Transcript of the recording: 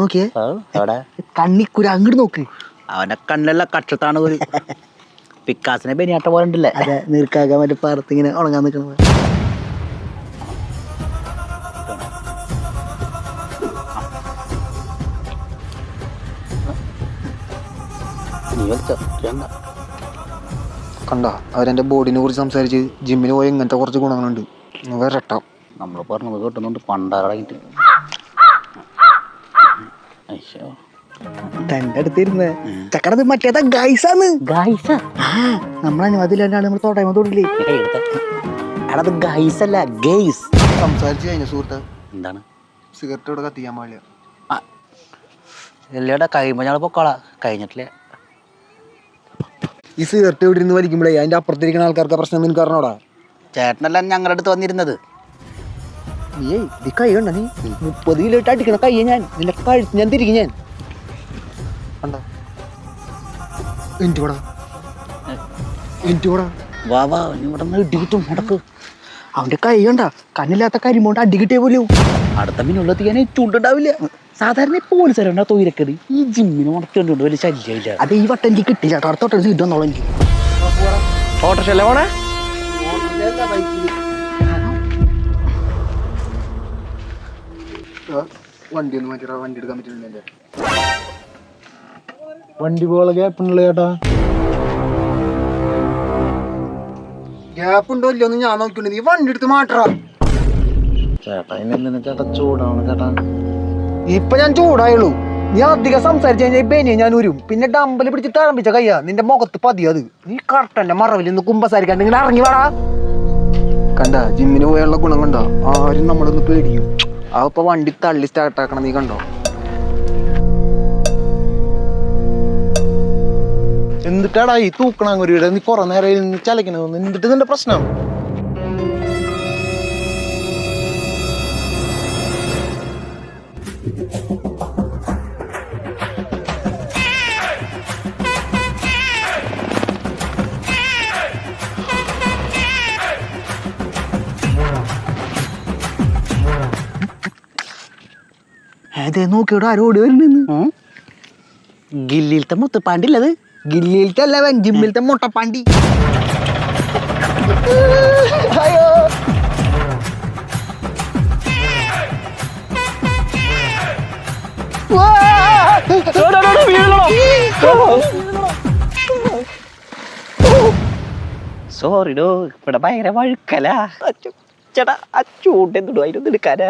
നോക്കിയേ. കണ്ണിക്കുര അങ്ങോട്ട് നോക്ക്. അവന്റെ കണ്ണെല്ലാം കക്ഷത്താണ് ഒരു പിക്കാസിനെ ബനിയാട്ട പോലെ ഉണ്ടല്ലേ? അതെ നീർക്കാക്കാൻ മറ്റേ പറത്ത് ഇങ്ങനെ ഉണങ്ങാൻ നിൽക്കണത് കണ്ട? അവരെന്റെ ബോഡിനെ കുറിച്ച് സംസാരിച്ച് ജിമ്മിന് പോയി ഇങ്ങനത്തെ കുറച്ച് ഗുണങ്ങളുണ്ട്. വേറെ നമ്മൾ പറഞ്ഞത് കേട്ടുന്നുണ്ട് പണ്ടാറടങ്ങിട്ട് അയ്യോ തന്റെ അടുത്തിരുന്ന് ചക്കടത് മറ്റേതാ ഗൈസാന്ന്. ഗൈസ? ആ നമ്മൾ അനുവാദമില്ലാണ്ടാണ് നമ്മൾ തോട്ടായ്മ തൊടില്ലേ? ഗൈസ് അല്ല സംസാരിച്ച് കഴിഞ്ഞ സുഹൃത്ത്. എന്താണ്? സിഗരറ്റ് ഇവിടെ കത്തിക്കാൻ പാടില്ല എല്ലാടാ കഴിയുമ്പോൾ ഞങ്ങൾ പൊക്കോളാ. കഴിഞ്ഞിട്ടില്ല. ഈ സിഗരറ്റ് ഇവിടെ ഇരുന്ന് വലിക്കുമ്പോഴേ അതിന്റെ അപ്പുറത്തിരിക്കുന്ന ആൾക്കാർക്ക് പ്രശ്നം നിനക്ക് അറിഞ്ഞോടാ? ചേട്ടനല്ല ഞങ്ങളുടെ അടുത്ത് വന്നിരുന്നത്. നീ ഇത് കൈ കണ്ട നീ മുപ്പത് കിലോ ഇട്ട് അടിക്കണ കയ്യെ ഞാൻ നിന്റെ കഴുത്ത് ഞാൻ തിരികെ ഞാൻ. കണ്ട? എനിക്ക് കൂടാ എനിക്ക് കൂടാ വാ വാ ഇനി ഇവിടെ നിന്ന് ഇടി കിട്ടും മുടക്ക്. അവന്റെ കൈ കണ്ട കണ്ണില്ലാത്ത കരിമോണ്ട് അടി കിട്ടിയ പോലെ. അടുത്ത ഞാൻ ചൂണ്ടുണ്ടാവില്ല. സാധാരണ പോലീസുകാരുണ്ടാ തൊയിലക്കത് ഈ ജിമ്മിന് മുടക്കുന്നുണ്ട് വലിയ ശല്യമില്ല. അത് ഈ വട്ടം എനിക്ക് കിട്ടില്ല കേട്ടോ. അടുത്ത വട്ടം വന്നോളൂ എനിക്ക്. ഓട്ടോറിക്ഷ അല്ലേ പോണേ വണ്ടി ഒന്ന് മാറ്റിടാ വണ്ടി എടുക്കാൻ പറ്റില്ല വണ്ടി പോലെ ഗ്യാപ്പുണ്ടല്ലോ ചേട്ടാ. ഗ്യാപ്പ് ഉണ്ടോ ഇല്ലയോ എന്ന് ഞാൻ നോക്കിണ്ട് നീ വണ്ടി എടുത്ത് മാറ്റാ ചേട്ടാ ഇനി ചേട്ടാ ചൂടാണ് ചേട്ടാ? ഇപ്പൊ ഞാൻ ചൂടായുള്ളൂ. നീ അധികം സംസാരിച്ചു കഴിഞ്ഞാൽ ബനിയെ ഞാൻ ഉരും. പിന്നെ ഡമ്പൽ പിടിച്ച് തഴമ്പിച്ച കയ്യാ. നിന്റെ മുഖത്ത് പതിയത് നീ കറക്റ്റന്റെ മറവിൽ നിന്ന് കുമ്പസാരിക്കാണ്ട് ഇങ്ങനെ ഇറങ്ങി വേടാ. കണ്ട ജിമ്മിന് പോയുള്ള ഗുണം കണ്ട. ആരും നമ്മളൊന്ന് പേടിക്കും. ആ ഇപ്പൊ വണ്ടി തള്ളി സ്റ്റാർട്ട് ആക്കണം നീ കണ്ടോ? എന്നിട്ടാടാ ഈ തൂക്കണാങ്കുരിയുടെ? നീ കുറെ നേരം ചലക്കണ എന്നിട്ട് നിന്റെ പ്രശ്നം? അതെ നോക്കിയോടെ ആരോ ഓടി വരുന്നെന്ന് ഗില്ലിയിലത്തെ മുത്തുപ്പാണ്ടില്ലത്. ഗില്ലിയിലത്തെ അല്ല അവൻ ജിമ്മിലത്തെ മുട്ടപ്പാണ്ടി സോറി ഡോ ഇവിടെ ഭയങ്കര വഴുക്കല. ചേട്ടാ ആ അതിനൊന്നും എടുക്കാനാ?